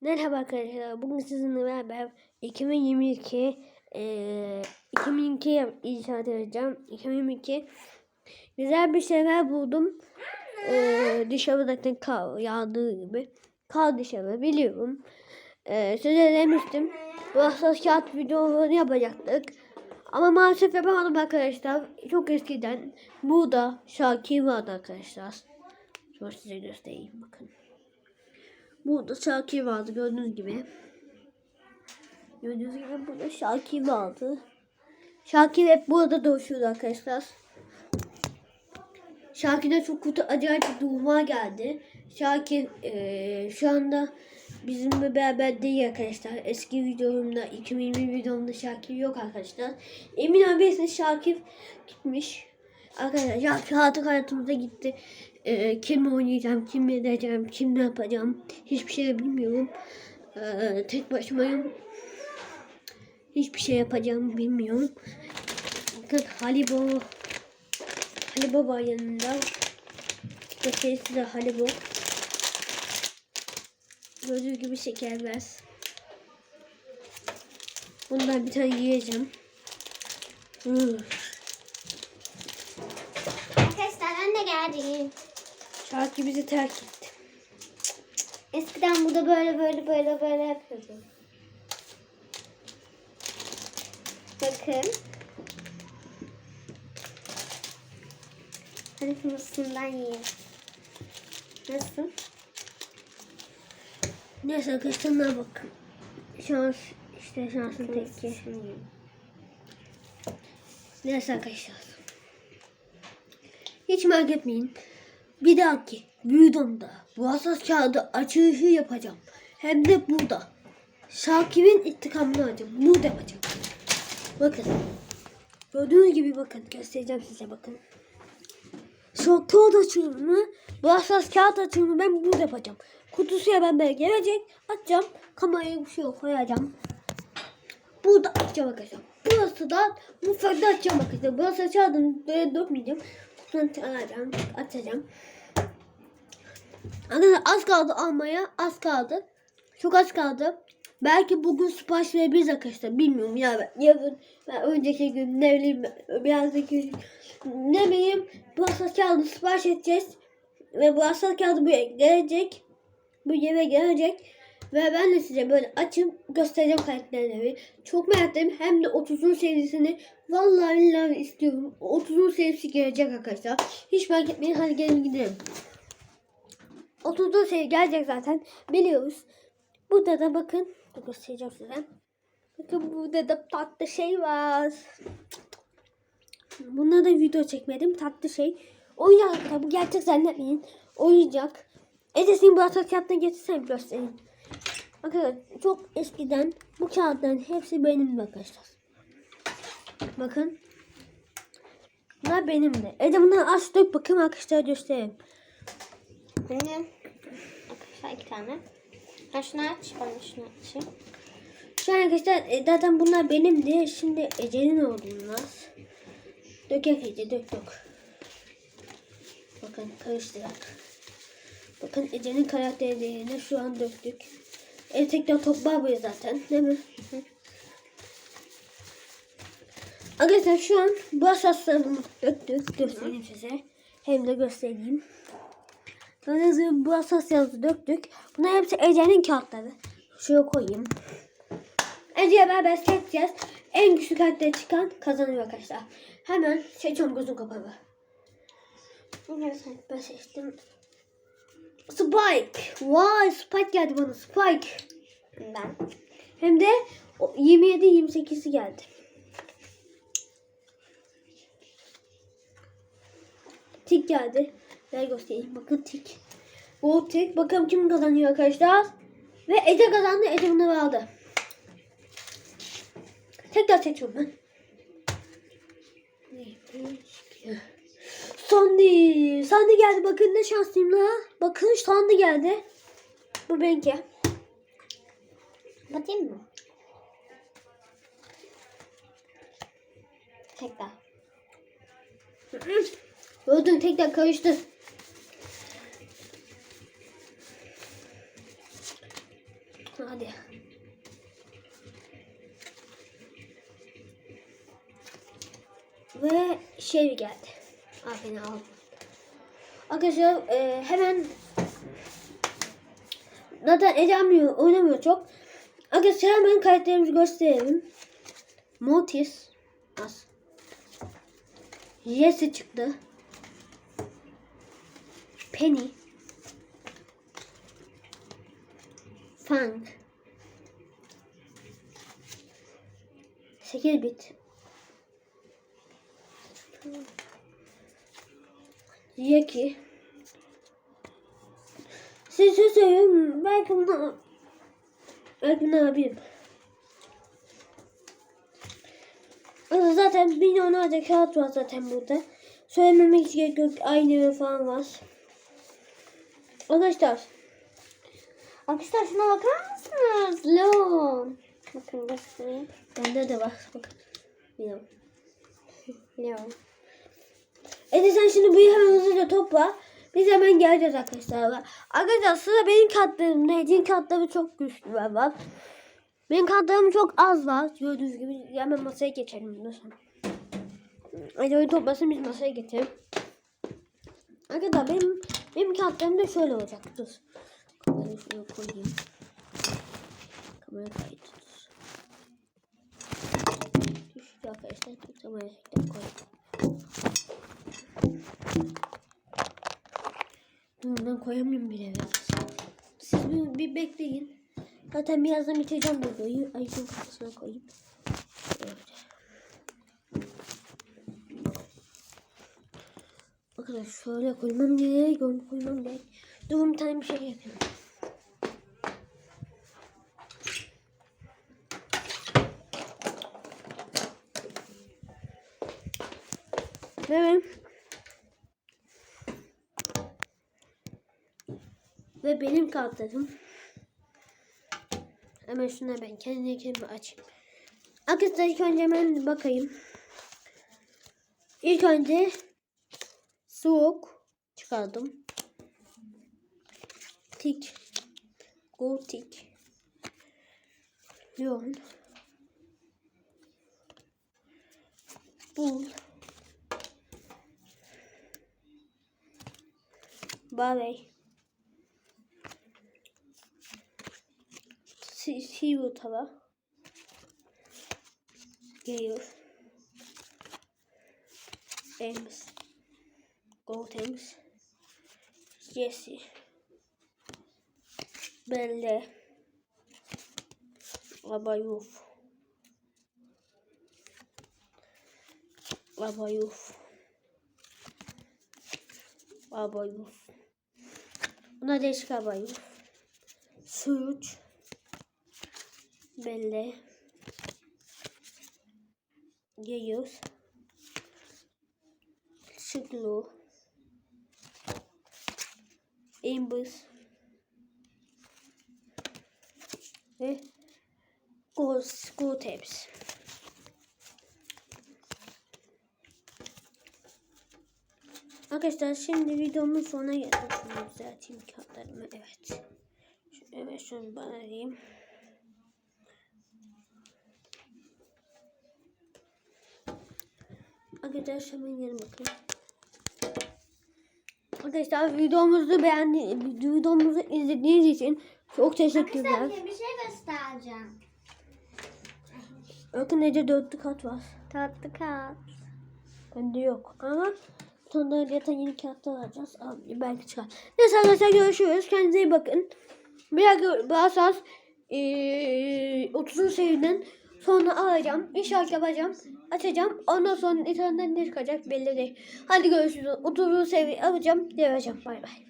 Merhaba arkadaşlar. Bugün sizinle beraber 2022 eee 2022 inşaat edeceğim. 2022 güzel bir şeyler buldum. Eee dışarı zaten kar yağdığı gibi. Kar dışarı biliyorum. Eee size demiştim. Bu hassas kağıt videolarını yapacaktık. Ama maalesef yapamadım arkadaşlar. Çok eskiden burada Şakir vardı arkadaşlar. Şöyle size göstereyim bakın. Burada Şakir vardı gördüğünüz gibi. Gördüğünüz gibi burada Şakir vardı. Şakir hep burada dolaşıyordu arkadaşlar. Şakir'de çok kötü acayip bir duruma geldi. Şakir eee, şu anda bizimle beraber değil arkadaşlar. Eski videomda 2020 videomda Şakir yok arkadaşlar. Emin abi Şakir gitmiş. Arkadaşlar artık hayatımıza gitti. Eee kim oynayacağım, kim edeceğim, kim ne yapacağım hiçbir şey bilmiyorum. Eee, tek başımayım. Hiçbir şey yapacağımı bilmiyorum. Bakın Halibo Halibo var yanında. Göstereyim size Halibo. Gördüğünüz gibi şekerler. Bundan bir tane yiyeceğim. Hmm. Arkadaşlar anne geldi. Şarkı bizi terk etti. Eskiden burada böyle böyle böyle böyle yapıyordum. Bakın. Hadi fırısından yiyin. Nasıl? Neyse arkadaşlar bakın. Şans işte şansın teki. Neyse arkadaşlar. Hiç merak etmeyin. Bir dahaki videomda bu hassas kağıdı açılışı yapacağım. Hem de burada. Şakir'in intikamını alacağım. Burada yapacağım. Bakın. Gördüğünüz gibi bakın. Göstereceğim size bakın. Şu kağıt açılımını, bu hassas kağıt açılımını ben burada yapacağım. Kutusuya ben böyle gelecek. Açacağım. Kamerayı bir şey koyacağım. Burada açacağım arkadaşlar. Burası da mutfakta açacağım arkadaşlar. Burası açardım. Böyle dökmeyeceğim. Kutusunu alacağım. Açacağım. Arkadaşlar az kaldı almaya. Az kaldı. Çok az kaldı. Belki bugün sipariş verebiliriz arkadaşlar. Bilmiyorum ya ben yarın ben önceki gün ne bileyim biraz gün ne bileyim bu hassas kağıdı sipariş edeceğiz. Ve bu hassas kağıdı buraya gelecek. Bu yere gelecek. Ve ben de size böyle açıp göstereceğim karakterleri. Çok meraklıyım. Hem de 30'un serisini vallahi billahi istiyorum. 30'un serisi gelecek arkadaşlar. Hiç merak etmeyin. Hadi gelin gidelim. 30'un seri gelecek zaten. Biliyoruz. Burada da bakın. Göstereceğim size. Bakın burada da tatlı şey var. Bunda da video çekmedim. Tatlı şey. Oyuncak. Bu gerçek zannetmeyin. Oyuncak. Edesini bu atak kağıttan getirsem göstereyim. Arkadaşlar çok eskiden bu kağıtların hepsi benim arkadaşlar. Bakın. Bunlar benim de. Ede bunları aç dök bakayım arkadaşlar göstereyim. Benim. Arkadaşlar iki tane. Ha şunu aç. Ben şunu açayım. Şu an arkadaşlar e, zaten bunlar benimdi. Şimdi Ece'nin oldu bunlar. Dökek Ece dök dök. Bakın karıştırak. Bakın Ece'nin karakterlerini şu an döktük. E, tekrar toplar buraya zaten değil mi? Arkadaşlar şu an bu asaslarını döktük. Göstereyim size. Hem de göstereyim. Gibi bu asaslarımızı döktük. Bunlar hepsi Ece'nin kağıtları. Şuraya koyayım. Ece'ye beraber seçeceğiz. En güçlü karakter çıkan kazanıyor arkadaşlar. Hemen seçiyorum gözüm kapalı. Ben seçtim. Spike. Vay Spike geldi bana Spike. Ben. Hem de 27-28'i geldi. Tik geldi. Ver göstereyim. Bakın tik. Bu tik. Bakalım kim kazanıyor arkadaşlar. Ve Ece kazandı. Ece bunları aldı. Tekrar seçiyorum ben. Sandy. Sandy geldi. Bakın ne şanslıyım la. Bakın Sandy geldi. Bu benimki. Batayım mı? Tekrar. Gördün tekrar karıştı. hadi. Ve şey geldi. Aferin aldım. Arkadaşlar e, hemen zaten Ecem oynamıyor çok. Arkadaşlar hemen karakterimizi gösterelim. Mortis. Az. Jesse çıktı. Penny. Fang. 8 bit. Yaki. Size söyleyeyim. Belki bunu yapayım. Ama zaten milyonlarca kağıt var zaten burada. Söylememek gerek yok. Aynı falan var. Arkadaşlar. Arkadaşlar şuna bakar mısınız? Leon. Bakın göstereyim. Bende de var. Bakın. Bilmiyorum. Leon. Ede sen şimdi bu hemen hızlıca topla. Biz hemen geleceğiz arkadaşlar. Arkadaşlar sıra benim kartlarımda. Ece'nin kartları çok güçlü var. Benim kartlarım çok az var. Gördüğünüz gibi hemen masaya geçelim. Nasıl? Ece oyun toplasın biz masaya geçelim. Arkadaşlar benim, benim kartlarım da şöyle olacak. Dur. Kamerayı şuraya koyayım. Kamera kayıt. Düşüyor arkadaşlar. Kamerayı şöyle ben koyamıyorum bile. Siz bir, bir bekleyin. Zaten birazdan bitireceğim videoyu. Ayıcın kafasına koyayım. Evet. Arkadaşlar şöyle koymam gerek. Onu koymam gerek. Dur bir tane bir şey yapayım. Evet. Ve benim kartlarım. Hemen şuna ben kendi kendime açayım. Arkadaşlar ilk önce hemen bakayım. İlk önce soğuk çıkardım. Tik. Gotik. Leon. Bull. Barley. Hero tava. Gale. Ames. Gold Ames. Jesse. Belle. Abayuf. Abayuf. Abayuf. Buna değişik abayuf. Suç. Belle. Gaius. Siglo. Imbus. Ve Ghost Goteps. Arkadaşlar şimdi videomun sonuna geldik. Düzelteyim kağıtlarımı. Evet. Şu- Evet şunu bana vereyim. Arkadaşlar hemen gelin bakın. Arkadaşlar videomuzu beğendi, videomuzu izlediğiniz için çok teşekkürler. bir şey göstereceğim. Bakın Ece dörtlü kat var. Tatlı kağıt. Bende yok ama sonra zaten yeni kağıtlar alacağız. Abi, belki çıkar. Neyse arkadaşlar görüşürüz. Kendinize iyi bakın. Biraz biraz az ee, 30. seriden sonra alacağım. İnşallah yapacağım. Açacağım. Ondan sonra internetten ne çıkacak belli değil. Hadi görüşürüz. 30. seviye alacağım. Vereceğim. Bay bay.